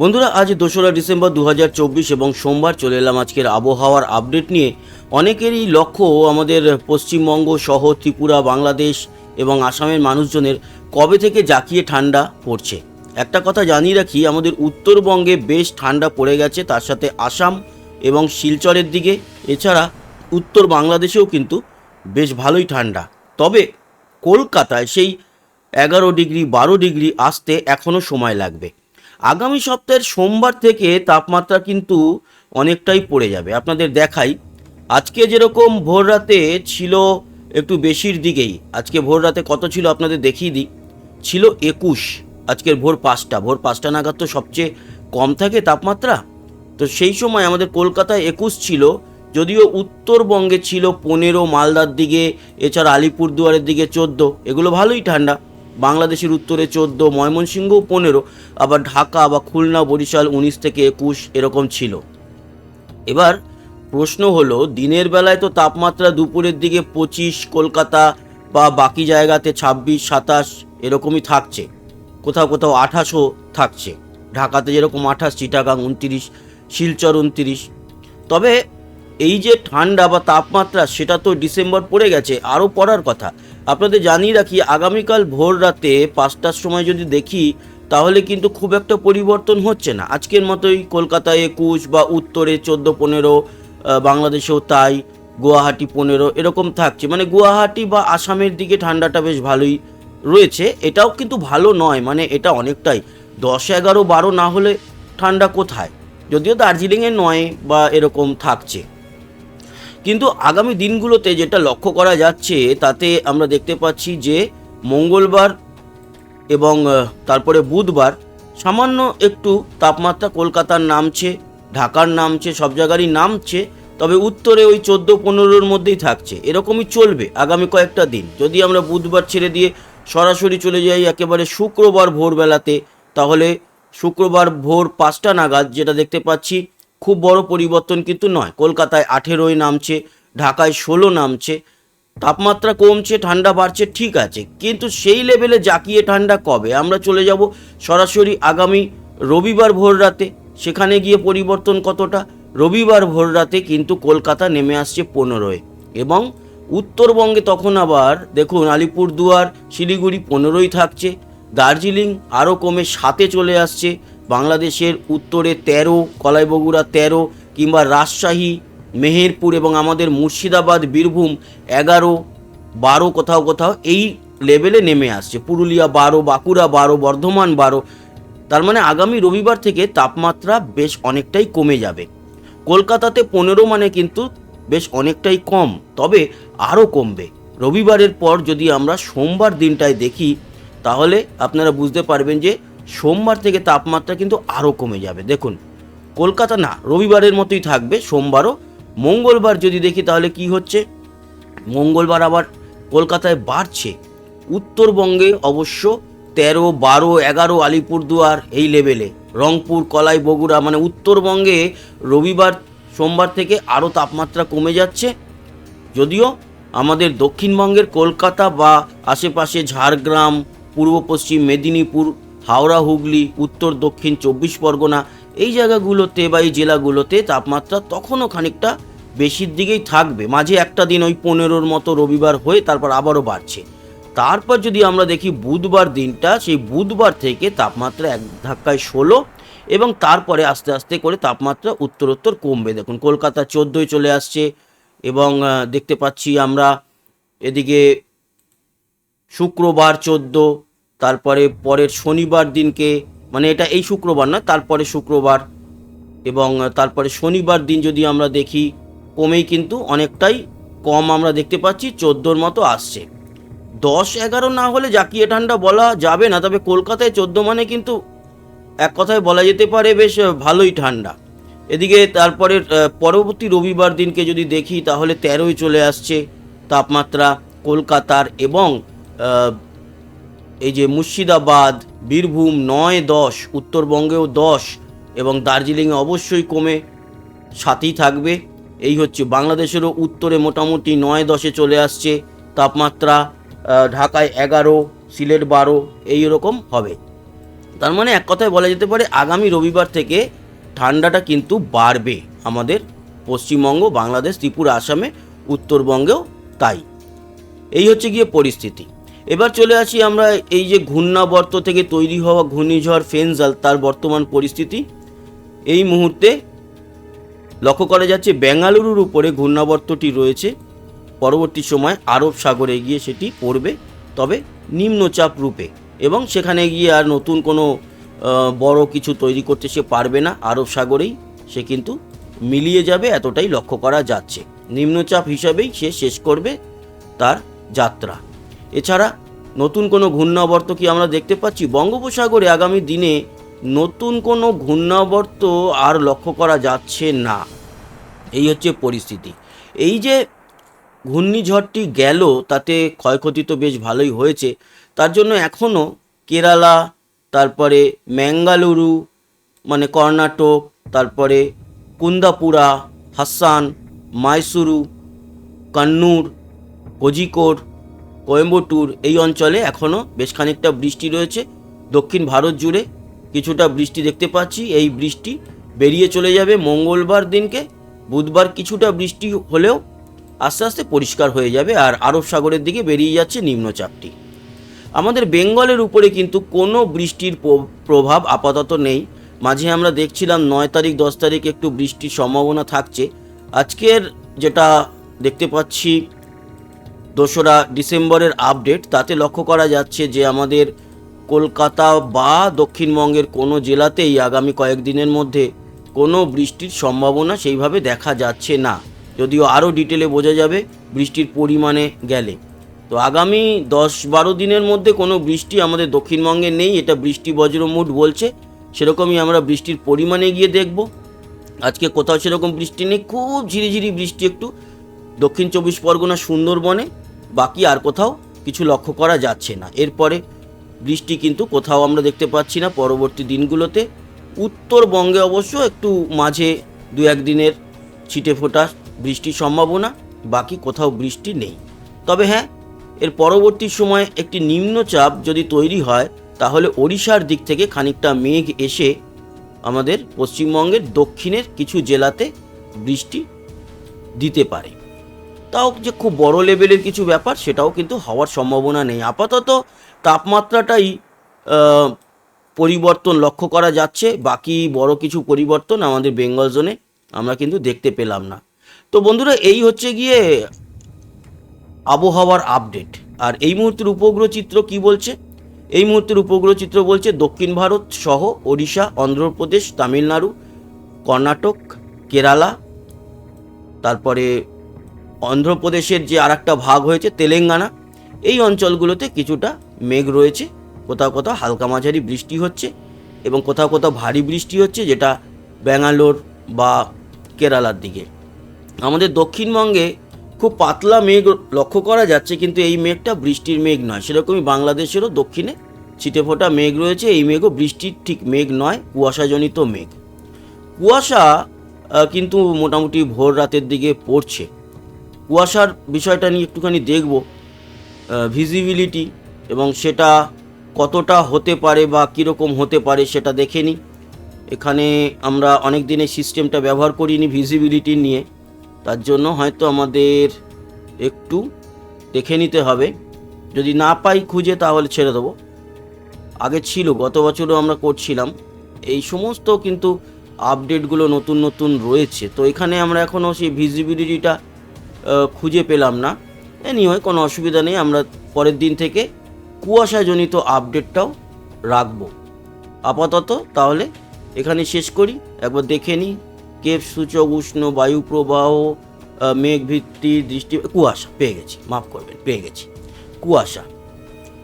বন্ধুরা, আজ দোসরা ডিসেম্বর দু হাজার চব্বিশ এবং সোমবার চলে এলাম আজকের আবহাওয়ার আপডেট নিয়ে। অনেকেরই লক্ষ্য আমাদের পশ্চিমবঙ্গ সহ ত্রিপুরা, বাংলাদেশ এবং আসামের মানুষজনের কবে থেকে জাকিয়ে ঠান্ডা পড়ছে। একটা কথা জানিয়ে রাখি, আমাদের উত্তরবঙ্গে বেশ ঠান্ডা পড়ে গেছে, তার সাথে আসাম এবং শিলচরের দিকে। এছাড়া উত্তর বাংলাদেশেও কিন্তু বেশ ভালোই ঠান্ডা। তবে কলকাতায় সেই এগারো ডিগ্রি, বারো ডিগ্রি আসতে এখনও সময় লাগবে। আগামী সপ্তাহের সোমবার থেকে তাপমাত্রা কিন্তু অনেকটাই পড়ে যাবে। আপনাদের দেখাই, আজকে যেরকম ভোর রাতে ছিল একটু বেশির দিকেই, আজকে ভোর রাতে কত ছিল আপনাদের দেখিয়ে দিই। ছিল একুশ, আজকের ভোর পাঁচটা। ভোর পাঁচটা নাগাদ তো সবচেয়ে কম থাকে তাপমাত্রা। তো সেই সময় আমাদের কলকাতায় একুশ ছিল, যদিও উত্তরবঙ্গে ছিল পনেরো, মালদার দিকে, এছাড়া আলিপুরদুয়ারের দিকে চোদ্দ। এগুলো ভালোই ঠান্ডা। বাংলাদেশের উত্তরে চোদ্দ, ময়মনসিংহ পনেরো, আবার ঢাকা বা খুলনা, বরিশাল উনিশ থেকে একুশ এরকম ছিল। এবার প্রশ্ন হলো, দিনের বেলায় তো তাপমাত্রা দুপুরের দিকে পঁচিশ, কলকাতা বা বাকি জায়গাতে ছাব্বিশ, সাতাশ এরকমই থাকছে। কোথাও কোথাও আঠাশও থাকছে। ঢাকাতে যেরকম আঠাশ, চিটাগাং উনতিরিশ, শিলচর উনতিরিশ। তবে এই যে ঠান্ডা বা তাপমাত্রা, সেটা তো ডিসেম্বর পড়ে গেছে, আরও পড়ার কথা। আপনাদের জানিয়ে রাখি, আগামীকাল ভোর রাতে পাঁচটার সময় যদি দেখি, তাহলে কিন্তু খুব একটা পরিবর্তন হচ্ছে না। আজকের মতোই কলকাতায় একুশ বা উত্তরে চোদ্দ পনেরো বাংলাদেশেও তাই, গুয়াহাটি পনেরো, এরকম থাকছে। মানে গুয়াহাটি বা আসামের দিকে ঠান্ডাটা বেশ ভালোই রয়েছে। এটাও কিন্তু ভালো নয় মানে এটা অনেকটাই। দশ এগারো বারো না হলে ঠান্ডা কোথায়? যদিও দার্জিলিংয়ে নয় বা এরকম থাকছে। কিন্তু আগামী দিনগুলোতে যেটা লক্ষ্য করা যাচ্ছে, তাতে আমরা দেখতে পাচ্ছি যে মঙ্গলবার এবং তারপরে বুধবার সামান্য একটু তাপমাত্রা কলকাতার নামছে, ঢাকার নামছে, সব জায়গারই নামছে, তবে উত্তরে ওই চোদ্দ পনেরোর মধ্যেই থাকছে। এরকমই চলবে আগামী কয়েকটা দিন। যদি আমরা বুধবার ছেড়ে দিয়ে সরাসরি চলে যাই একেবারে শুক্রবার ভোরবেলাতে, তাহলে শুক্রবার ভোর পাঁচটা নাগাদ যেটা দেখতে পাচ্ছি খুব বড় পরিবর্তন কিন্তু নয়। কলকাতায় আঠেরোই নামছে, ঢাকায় ষোলো নামছে, তাপমাত্রা কমছে, ঠান্ডা বাড়ছে, ঠিক আছে। কিন্তু সেই লেভেলে জাকিয়ে ঠান্ডা কবে? আমরা চলে যাব সরাসরি আগামী রবিবার ভোর রাতে। সেখানে গিয়ে পরিবর্তন কতটা? রবিবার ভোর রাতে কিন্তু কলকাতা নেমে আসছে পনেরোয় এবং উত্তরবঙ্গে তখন আবার দেখুন আলিপুরদুয়ার, শিলিগুড়ি পনেরোই থাকছে, দার্জিলিং আরও কমে সাতে চলে আসছে বাংলাদেশের উত্তরে তেরো, কলাইবগুড়া তেরো কিংবা রাজশাহী, মেহেরপুর এবং আমাদের মুর্শিদাবাদ, বীরভূম এগারো, বারো কোথাও কোথাও এই লেভেলে নেমে আসছে। পুরুলিয়া বারো, বাঁকুড়া বারো, বর্ধমান বারো। তার মানে আগামী রবিবার থেকে তাপমাত্রা বেশ অনেকটাই কমে যাবে। কলকাতাতে পনেরো মানে কিন্তু বেশ অনেকটাই কম, তবে আরও কমবে। রবিবারের পর যদি আমরা সোমবার দিনটায় দেখি, তাহলে আপনারা বুঝতে পারবেন যে সোমবার থেকে তাপমাত্রা কিন্তু আরও কমে যাবে। দেখুন, কলকাতা না, রবিবারের মতোই থাকবে, সোমবারও। মঙ্গলবার যদি দেখি তাহলে কি হচ্ছে? মঙ্গলবার আবার কলকাতায় বাড়ছে। উত্তরবঙ্গে অবশ্য তেরো, বারো, এগারো আলিপুরদুয়ার এই লেভেলে। রংপুর, কলাই, বগুড়া মানে উত্তরবঙ্গে রবিবার, সোমবার থেকে আরও তাপমাত্রা কমে যাচ্ছে। যদিও আমাদের দক্ষিণবঙ্গের কলকাতা বা আশেপাশে ঝাড়গ্রাম, পূর্ব পশ্চিম মেদিনীপুর হাওড়া, হুগলি, উত্তর, দক্ষিণ, চব্বিশ পরগনা, এই জায়গাগুলোতে বা এই জেলাগুলোতে তাপমাত্রা তখনও খানিকটা বেশির দিকেই থাকবে। মাঝে একটা দিন ওই পনেরোর মতো রবিবার হয়ে তারপর আবারও বাড়ছে। তারপর যদি আমরা দেখি বুধবার দিনটা, সেই বুধবার থেকে তাপমাত্রা এক ধাক্কায় ষোলো এবং তারপরে আস্তে আস্তে করে তাপমাত্রা উত্তরোত্তর কমবে। দেখুন, কলকাতা চোদ্দোয় চলে আসছে এবং দেখতে পাচ্ছি আমরা এদিকে শুক্রবার চোদ্দ তারপরে পরের শনিবার দিনকে মানে এটা এই শুক্রবার না, তারপরে শুক্রবার এবং তারপরে শনিবার দিন যদি আমরা দেখি, কমেই কিন্তু অনেকটাই কম আমরা দেখতে পাচ্ছি, চোদ্দোর মতো আসছে। দশ এগারো না হলে জাকিয়ে ঠান্ডা বলা যাবে না, তবে কলকাতায় চোদ্দ মানে কিন্তু এক কথায় বলা যেতে পারে বেশ ভালোই ঠান্ডা। এদিকে তারপরে পরবর্তী রবিবার দিনকে যদি দেখি, তাহলে তেরোই চলে আসছে তাপমাত্রা কলকাতার এবং এই যে মুর্শিদাবাদ, বীরভূম নয় দশ, উত্তরবঙ্গেও দশ এবং দার্জিলিংয়ে অবশ্যই কমে সাথেই থাকবে। এই হচ্ছে বাংলাদেশেরও উত্তরে মোটামুটি নয় দশে চলে আসছে। তাপমাত্রা ঢাকায় এগারো, সিলেট বারো, এই রকম হবে। তার মানে এক কথায় বলা যেতে পারে আগামী রবিবার থেকে ঠান্ডাটা কিন্তু বাড়বে আমাদের পশ্চিমবঙ্গ, বাংলাদেশ, ত্রিপুরা, আসামে, উত্তরবঙ্গেও তাই। এই হচ্ছে গিয়ে পরিস্থিতি। এবার চলে আসি আমরা এই যে ঘূর্ণাবর্ত থেকে তৈরি হওয়া ঘূর্ণিঝড় ফেনজাল, তার বর্তমান পরিস্থিতি। এই মুহূর্তে লক্ষ্য করা যাচ্ছে বেঙ্গালুরুর উপরে ঘূর্ণাবর্তটি রয়েছে। পরবর্তী সময় আরব সাগরে গিয়ে সেটি পড়বে, তবে নিম্নচাপ রূপে। এবং সেখানে গিয়ে আর নতুন কোনো বড় কিছু তৈরি করতে সে পারবে না আরব সাগরেই। সে কিন্তু মিলিয়ে যাবে, এতটাই লক্ষ্য করা যাচ্ছে। নিম্নচাপ হিসাবেই সে শেষ করবে তার যাত্রা। এছাড়া নতুন কোনো ঘূর্ণাবর্ত কি আমরা দেখতে পাচ্ছি? বঙ্গোপসাগরে আগামী দিনে নতুন কোনো ঘূর্ণাবর্ত আর লক্ষ্য করা যাচ্ছে না। এই হচ্ছে পরিস্থিতি। এই যে ঘূর্ণিঝড়টি গেল, তাতে ক্ষয়ক্ষতি তো বেশ ভালোই হয়েছে। তার জন্য এখনও কেরালা, তারপরে ম্যাঙ্গালুরু মানে কর্ণাটক, তারপরে কুন্দাপুরা, হাসান, মাইসুরু, কান্নুর, কোজিকোড কোয়েম্বটুর এই অঞ্চলে এখনও বেশ খানিকটা বৃষ্টি রয়েছে। দক্ষিণ ভারত জুড়ে কিছুটা বৃষ্টি দেখতে পাচ্ছি। এই বৃষ্টি বেরিয়ে চলে যাবে মঙ্গলবার দিনকে। বুধবার কিছুটা বৃষ্টি হলেও আস্তে আস্তে পরিষ্কার হয়ে যাবে আর আরব সাগরের দিকে বেরিয়ে যাচ্ছে নিম্নচাপটি। আমাদের বেঙ্গলের উপরে কিন্তু কোনো বৃষ্টির প্র- প্রভাব আপাতত নেই। মাঝে আমরা দেখছিলাম নয় তারিখ, দশ তারিখ একটু বৃষ্টির সম্ভাবনা থাকছে। আজকের যেটা দেখতে পাচ্ছি দোসরা ডিসেম্বরের আপডেট। তাতে লক্ষ্য করা যাচ্ছে যে আমাদের কলকাতা বা দক্ষিণবঙ্গের কোনো জেলাতেই আগামী কয়েকদিনের মধ্যে কোনো বৃষ্টির সম্ভাবনা সেইভাবে দেখা যাচ্ছে না। যদিও আরও ডিটেলে বোঝা যাবে বৃষ্টির পরিমাণে গেলে। তো আগামী দশ বারো দিনের মধ্যে কোনো বৃষ্টি আমাদের দক্ষিণবঙ্গে নেই, এটা বৃষ্টি বজ্র মুড বলছে। সেরকমই আমরা বৃষ্টির পরিমাণে গিয়ে দেখব। আজকে কোথাও সেরকম বৃষ্টি নেই, খুব ঝিরিঝিরি বৃষ্টি একটু। দক্ষিণ চব্বিশ পরগনা, সুন্দরবনে বাকি আর কোথাও কিছু লক্ষ্য করা যাচ্ছে না। এরপরে বৃষ্টি কিন্তু কোথাও আমরা দেখতে পাচ্ছি না। পরবর্তী দিনগুলোতে উত্তরবঙ্গে অবশ্য একটু মাঝে দু একদিনের ছিটে ফোটা বৃষ্টির সম্ভাবনা, বাকি কোথাও বৃষ্টি নেই। তবে হ্যাঁ এর পরবর্তী সময়ে একটি নিম্নচাপ যদি তৈরি হয়, তাহলে ওড়িশার দিক থেকে খানিকটা মেঘ এসে আমাদের পশ্চিমবঙ্গের দক্ষিণের কিছু জেলাতে বৃষ্টি দিতে পারে। তাও যে খুব বড় লেভেলের কিছু ব্যাপার, সেটাও কিন্তু হওয়ার সম্ভাবনা নেই। আপাতত তাপমাত্রাটাই পরিবর্তন লক্ষ্য করা যাচ্ছে। বাকি বড় কিছু পরিবর্তন আমাদের বেঙ্গল জোনে আমরা কিন্তু দেখতে পেলাম না। তো বন্ধুরা, এই হচ্ছে গিয়ে আবহাওয়ার আপডেট। আর এই মুহূর্তের উপগ্রহ চিত্র কি বলছে? এই মুহূর্তের উপগ্রহ চিত্র বলছে দক্ষিণ ভারত সহ ওড়িশা, অন্ধ্রপ্রদেশ, তামিলনাড়ু, কর্ণাটক, কেরালা, তারপরে অন্ধ্রপ্রদেশের যে আর ভাগ হয়েছে তেলেঙ্গানা, এই অঞ্চলগুলোতে কিছুটা মেঘ রয়েছে। কোথাও কোথাও হালকা মাঝারি বৃষ্টি হচ্ছে এবং কোথাও কোথাও ভারী বৃষ্টি হচ্ছে, যেটা ব্যাঙ্গালোর বা কেরালার দিকে। আমাদের দক্ষিণবঙ্গে খুব পাতলা মেঘ লক্ষ্য করা যাচ্ছে, কিন্তু এই মেঘটা বৃষ্টির মেঘ নয়। সেরকমই বাংলাদেশেরও দক্ষিণে ছিটেফোঁটা মেঘ রয়েছে। এই মেঘও বৃষ্টির ঠিক মেঘ নয়, কুয়াশাজনিত মেঘ। কুয়াশা কিন্তু মোটামুটি ভোর রাতের দিকে পড়ছে। কুয়াশার বিষয়টা নিয়ে একটুখানি দেখব ভিজিবিলিটি এবং সেটা কতটা হতে পারে বা কীরকম হতে পারে সেটা দেখে নিই। এখানে আমরা অনেক দিনের সিস্টেমটা ব্যবহার করিনি ভিজিবিলিটি নিয়ে, তার জন্য হয়তো আমাদের একটু দেখে নিতে হবে। যদি না পাই খুঁজে তাহলে ছেড়ে দেবো। আগে ছিল, গত বছরও আমরা করছিলাম। এই সমস্ত কিন্তু আপডেটগুলো নতুন নতুন রয়েছে। তো এখানে আমরা এখনও সেই ভিজিবিলিটিটা খুঁজে পেলাম না। এনিওয়ে কোনো অসুবিধা নেই আমরা পরের দিন থেকে কুয়াশাজনিত আপডেটটাও রাখব। আপাতত তাহলে এখানে শেষ করি একবার দেখে নিই কেপ সূচক উষ্ণ বায়ু প্রবাহ আহ, মেঘ ভিত্তি দৃষ্টি কুয়াশা পেয়ে গেছি মাফ করবেন পেয়ে গেছি। কুয়াশা।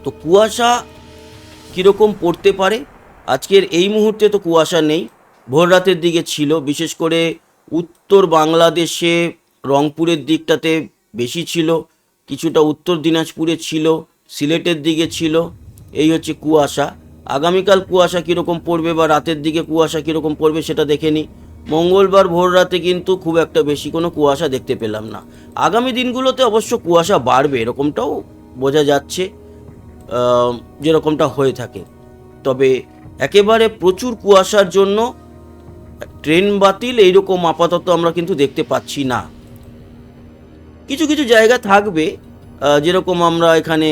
তো কুয়াশা কীরকম পড়তে পারে? আজকের এই মুহূর্তে তো কুয়াশা নেই ভোর রাতের দিকে ছিল বিশেষ করে উত্তর বাংলাদেশে রংপুরের দিকটাতে বেশি ছিল, কিছুটা উত্তর দিনাজপুরে ছিল, সিলেটের দিকে ছিল, এই হচ্ছে কুয়াশা। আগামীকাল কুয়াশা কীরকম পড়বে বা রাতের দিকে কুয়াশা কীরকম পড়বে সেটা দেখে নিই মঙ্গলবার ভোর রাতে কিন্তু খুব একটা বেশি কোনো কুয়াশা দেখতে পেলাম না। আগামী দিনগুলোতে অবশ্য কুয়াশা বাড়বে, এরকমটাও বোঝা যাচ্ছে যেরকমটা হয়ে থাকে। তবে একেবারে প্রচুর কুয়াশার জন্য ট্রেন বাতিল এইরকম আপাতত আমরা কিন্তু দেখতে পাচ্ছি না। কিছু কিছু জায়গা থাকবে যেরকম আমরা এখানে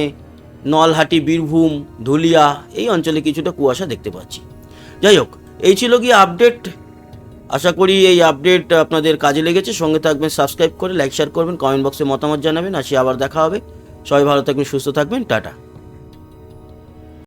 নলহাটি, বীরভূম, ধুলিয়া এই অঞ্চলে কিছুটা কুয়াশা দেখতে পাচ্ছি। যাই হোক, এই ছিল কি আপডেট আশা করি এই আপডেট আপনাদের কাজে লেগেছে। সঙ্গে থাকবেন সাবস্ক্রাইব করে লাইক শেয়ার করবেন কমেন্ট বক্সে মতামত জানাবেন। আসি আবার দেখা হবে। সবাই ভালো থাকবেন, সুস্থ থাকবেন। টাটা।